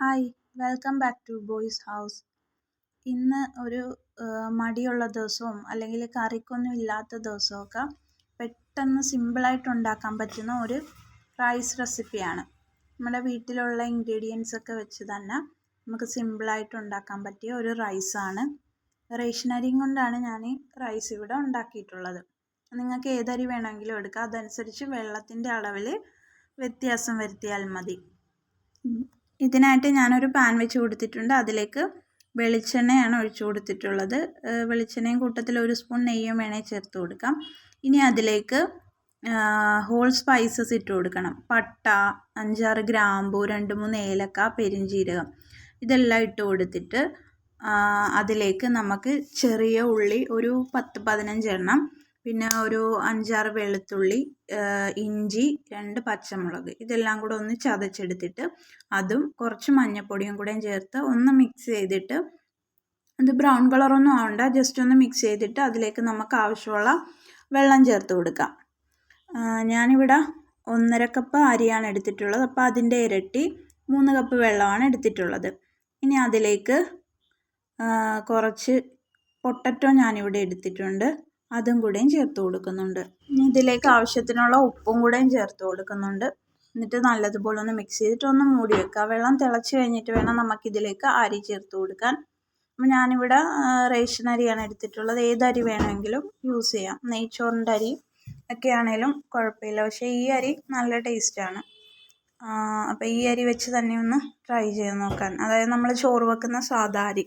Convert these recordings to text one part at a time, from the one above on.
Hi welcome back to boys house ഇന്ന് ഒരു മടിയുള്ള ദിവസവും അല്ലെങ്കിൽ കറിക്കൊന്നും ഇല്ലാത്ത ദിവസമൊക്കെ പെട്ടെന്ന് സിമ്പിളായിട്ട് ഉണ്ടാക്കാൻ പറ്റുന്ന ഒരു റൈസ് റെസിപ്പിയാണ് നമ്മുടെ വീട്ടിലുള്ള ഇൻഗ്രീഡിയൻസ് ഒക്കെ വെച്ച് തന്നെ നമുക്ക് സിമ്പിളായിട്ട് ഉണ്ടാക്കാൻ പറ്റിയ ഒരു റൈസാണ് റേഷൻ അരിയും കൊണ്ടാണ് ഞാൻ ഈ റൈസ് ഇവിടെ ഉണ്ടാക്കിയിട്ടുള്ളത്. നിങ്ങൾക്ക് ഏതരി വേണമെങ്കിലും എടുക്കാം. അതനുസരിച്ച് വെള്ളത്തിന്റെ അളവിൽ വ്യത്യാസം വരുത്തിയാൽ മതി. ഇതിനായിട്ട് ഞാനൊരു പാൻ വെച്ച് കൊടുത്തിട്ടുണ്ട്. അതിലേക്ക് വെളിച്ചെണ്ണയാണ് ഒഴിച്ചു കൊടുത്തിട്ടുള്ളത്. വെളിച്ചെണ്ണയും കൂട്ടത്തിൽ ഒരു സ്പൂൺ നെയ്യും വേണേൽ ചേർത്ത് കൊടുക്കാം. ഇനി അതിലേക്ക് ഹോൾ സ്പൈസസ് ഇട്ട് കൊടുക്കണം. പട്ട അഞ്ചാറ് ഗ്രാമ്പു രണ്ട് മൂന്ന് ഏലക്ക പെരിഞ്ചീരകം ഇതെല്ലാം ഇട്ട് കൊടുത്തിട്ട് അതിലേക്ക് നമുക്ക് ചെറിയ ഉള്ളി ഒരു പത്ത് പതിനഞ്ചെണ്ണം പിന്നെ ഒരു അഞ്ചാറ് വെളുത്തുള്ളി ഇഞ്ചി രണ്ട് പച്ചമുളക് ഇതെല്ലാം കൂടെ ഒന്ന് ചതച്ചെടുത്തിട്ട് അതും കുറച്ച് മഞ്ഞൾപ്പൊടിയും കൂടെ ചേർത്ത് ഒന്ന് മിക്സ് ചെയ്തിട്ട് അത് ബ്രൗൺ കളറൊന്നും ആവണ്ട ജസ്റ്റ് ഒന്ന് മിക്സ് ചെയ്തിട്ട് അതിലേക്ക് നമുക്ക് ആവശ്യമുള്ള വെള്ളം ചേർത്ത് കൊടുക്കാം. ഞാനിവിടെ ഒന്നര കപ്പ് അരിയാണ് എടുത്തിട്ടുള്ളത്. അപ്പോൾ അതിന്റെ ഇരട്ടി മൂന്ന് കപ്പ് വെള്ളമാണ് എടുത്തിട്ടുള്ളത്. ഇനി അതിലേക്ക് കുറച്ച് പൊട്ടറ്റോ ഞാനിവിടെ എടുത്തിട്ടുണ്ട്. അതും കൂടെയും ചേർത്ത് കൊടുക്കുന്നുണ്ട്. ഇതിലേക്ക് ആവശ്യത്തിനുള്ള ഉപ്പും കൂടെയും ചേർത്ത് കൊടുക്കുന്നുണ്ട്. എന്നിട്ട് നല്ലതുപോലെ ഒന്ന് മിക്സ് ചെയ്തിട്ട് ഒന്ന് മൂടി വെക്കുക. വെള്ളം തിളച്ച് കഴിഞ്ഞിട്ട് വേണം നമുക്കിതിലേക്ക് അരി ചേർത്ത് കൊടുക്കാൻ. അപ്പം ഞാനിവിടെ റേഷൻ അരിയാണ് എടുത്തിട്ടുള്ളത്. ഏത് അരി വേണമെങ്കിലും യൂസ് ചെയ്യാം. നെയ്ച്ചോറിന്റെ അരി ഒക്കെ ആണെങ്കിലും കുഴപ്പമില്ല. പക്ഷേ ഈ അരി നല്ല ടേസ്റ്റാണ് അപ്പോൾ ഈ അരി വെച്ച് തന്നെ ഒന്ന് ട്രൈ ചെയ്ത് നോക്കാൻ. അതായത് നമ്മൾ ചോറ് വെക്കുന്ന സാധാ അരി.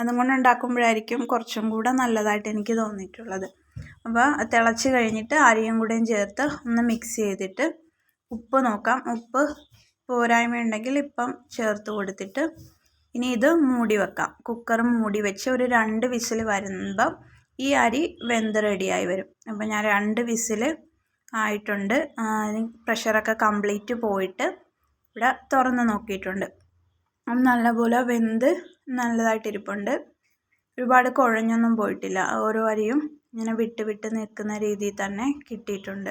അതും കൊണ്ട് ഉണ്ടാക്കുമ്പോഴായിരിക്കും കുറച്ചും കൂടെ നല്ലതായിട്ട് എനിക്ക് തോന്നിയിട്ടുള്ളത്. അപ്പോൾ തിളച്ച് കഴിഞ്ഞിട്ട് അരിയും കൂടെയും ചേർത്ത് ഒന്ന് മിക്സ് ചെയ്തിട്ട് ഉപ്പ് നോക്കാം. ഉപ്പ് പോരായ്മ ഉണ്ടെങ്കിൽ ഇപ്പം ചേർത്ത് കൊടുത്തിട്ട് ഇനി ഇത് മൂടി വെക്കാം. കുക്കർ മൂടി വെച്ച് ഒരു രണ്ട് വിസിൽ വരുമ്പം ഈ അരി വെന്ത് റെഡിയായി വരും. അപ്പോൾ ഞാൻ രണ്ട് വിസിൽ ആയിട്ടുണ്ട്. പ്രഷറൊക്കെ കംപ്ലീറ്റ് പോയിട്ട് ഇവിടെ തുറന്ന് നോക്കിയിട്ടുണ്ട്. നല്ലപോലെ വെന്ത് നല്ലതായിട്ട് ഇരിപ്പുണ്ട് ഒരുപാട് കുഴഞ്ഞൊന്നും പോയിട്ടില്ല. ഓരോ അരിയും ഇങ്ങനെ വിട്ട് വിട്ട് നിൽക്കുന്ന രീതിയിൽ തന്നെ കിട്ടിയിട്ടുണ്ട്.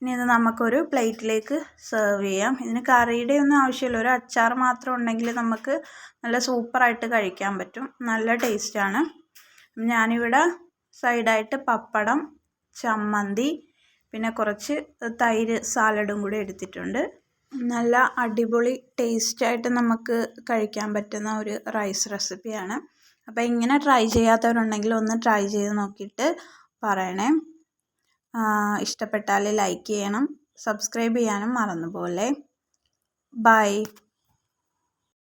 ഇനി ഇത് നമുക്കൊരു പ്ലേറ്റിലേക്ക് സെർവ് ചെയ്യാം. ഇതിന് കറിയുടെ ഒന്നും ആവശ്യമില്ല. ഒരു അച്ചാർ മാത്രം ഉണ്ടെങ്കിൽ നമുക്ക് നല്ല സൂപ്പറായിട്ട് കഴിക്കാൻ പറ്റും. നല്ല ടേസ്റ്റാണ്. ഞാനിവിടെ സൈഡായിട്ട് പപ്പടം ചമ്മന്തി പിന്നെ കുറച്ച് തൈര് സാലഡും കൂടി എടുത്തിട്ടുണ്ട്. നല്ല അടിപൊളി ടേസ്റ്റായിട്ട് നമുക്ക് കഴിക്കാൻ പറ്റുന്ന ഒരു റൈസ് റെസിപ്പിയാണ്. അപ്പോൾ ഇങ്ങനെ ട്രൈ ചെയ്യാത്തവരുണ്ടെങ്കിൽ ഒന്ന് ട്രൈ ചെയ്ത് നോക്കിയിട്ട് പറയണേ. ഇഷ്ടപ്പെട്ടാൽ ലൈക്ക് ചെയ്യണം സബ്സ്ക്രൈബ് ചെയ്യാനും മറന്നുപോലെ ബൈ.